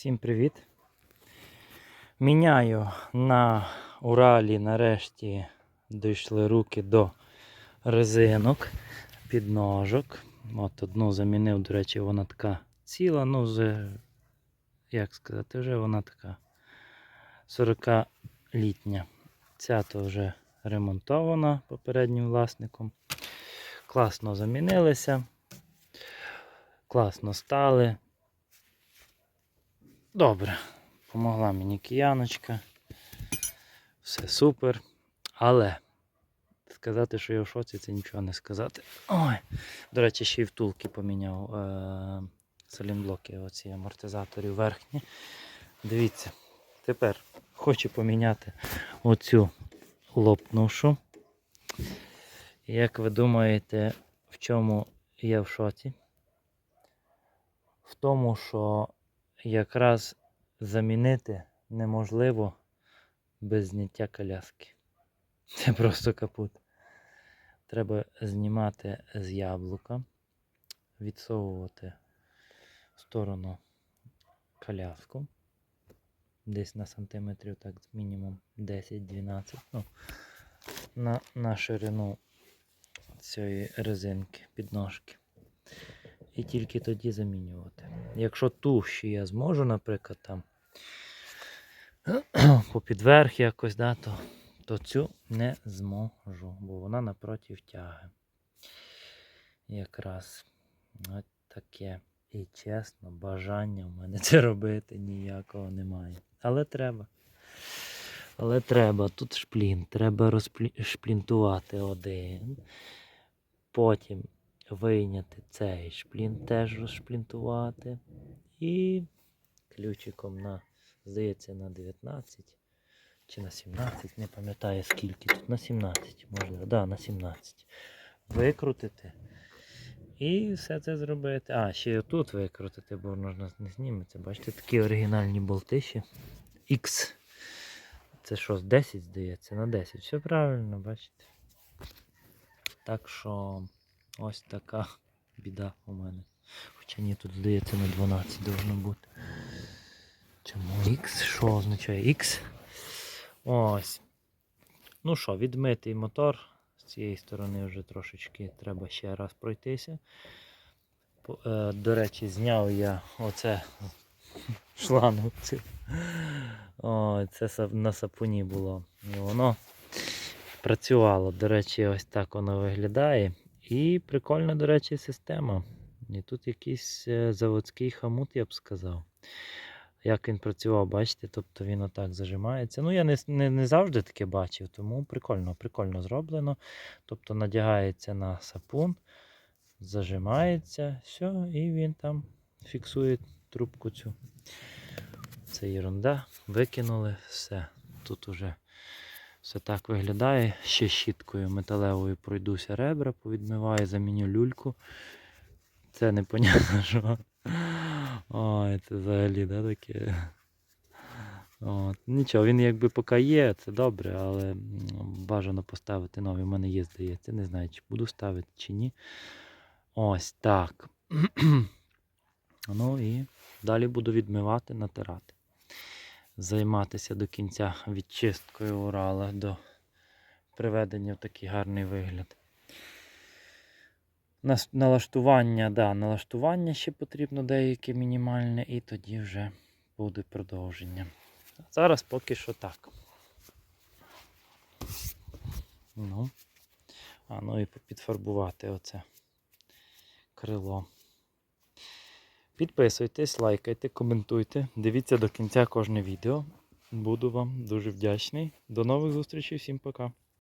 Всім привіт! Міняю на Уралі нарешті дійшли руки до резинок, підножок. От одну замінив, до речі, вона така ціла, ну вже, як сказати, вже вона така 40-літня. Ця то вже ремонтована попереднім власником. Класно замінилися, класно стали. Добре, помогла мені кияночка. Все супер. Але сказати, що я в шоці, це нічого не сказати. Ой. До речі, ще й втулки поміняв е- салінблоки, оці амортизаторів верхні. Дивіться, тепер хочу поміняти оцю лопнушу. Як ви думаєте, в чому я в шоці? В тому, що якраз замінити неможливо без зняття коляски. Це просто капут. Треба знімати з яблука, відсовувати в сторону коляску. Десь на сантиметрів, так мінімум 10-12. Ну, на, на ширину цієї резинки, підножки. І тільки тоді замінювати. Якщо ту ще я зможу, наприклад, там попід верх якось, да, то, то цю не зможу, бо вона напротив тяги. Якраз от таке. І чесно, бажання в мене це робити ніякого немає. Але треба. Але треба. Тут шплін. Треба розшплінтувати один. Потім вийняти цей шплін теж розшплінтувати. І ключиком на, здається, на 19 чи на 17, не пам'ятаю скільки тут, на 17, можливо, да, на 17. Викрутити. І все це зробити. А, ще й отут викрутити, бо воно не зніметься. Бачите, такі оригінальні болти ще. X. Це що, з 10, здається, на 10. Все правильно, бачите. Так що ось така біда у мене. Хоча ні, тут здається на 12 должно бути. Чому X? Що означає X? Ось. Ну що, відмитий мотор. З цієї сторони вже трошечки треба ще раз пройтися. Е, До речі, зняв я оце шлангу. цю. О, це на сапуні було. І воно працювало. До речі, ось так воно виглядає. І прикольна, до речі, система. І тут якийсь е, заводський хамут, я б сказав. Як він працював, бачите, тобто він отак зажимається. Ну, я не, не, не завжди таке бачив, тому прикольно, прикольно зроблено. Тобто надягається на сапун, зажимається, все, і він там фіксує трубку цю. Це ерунда. Викинули все. Тут уже все так виглядає. Ще щіткою металевою пройдуся ребра, повідмиваю, заміню люльку. Це непонятно що. Ой, це взагалі, да, таке. От. Нічого, він якби поки є, це добре, але бажано поставити новий. У мене є, здається. Не знаю, чи буду ставити, чи ні. Ось так. ну і далі буду відмивати, натирати. Займатися до кінця відчисткою Урала до приведення в такий гарний вигляд. Налаштування, да, налаштування ще потрібно деяке мінімальне, і тоді вже буде продовження. Зараз поки що так. Ну. А, ну і підфарбувати оце крило. Підписуйтесь, лайкайте, коментуйте, дивіться до кінця кожне відео. Буду вам дуже вдячний. До нових зустрічей, всім пока.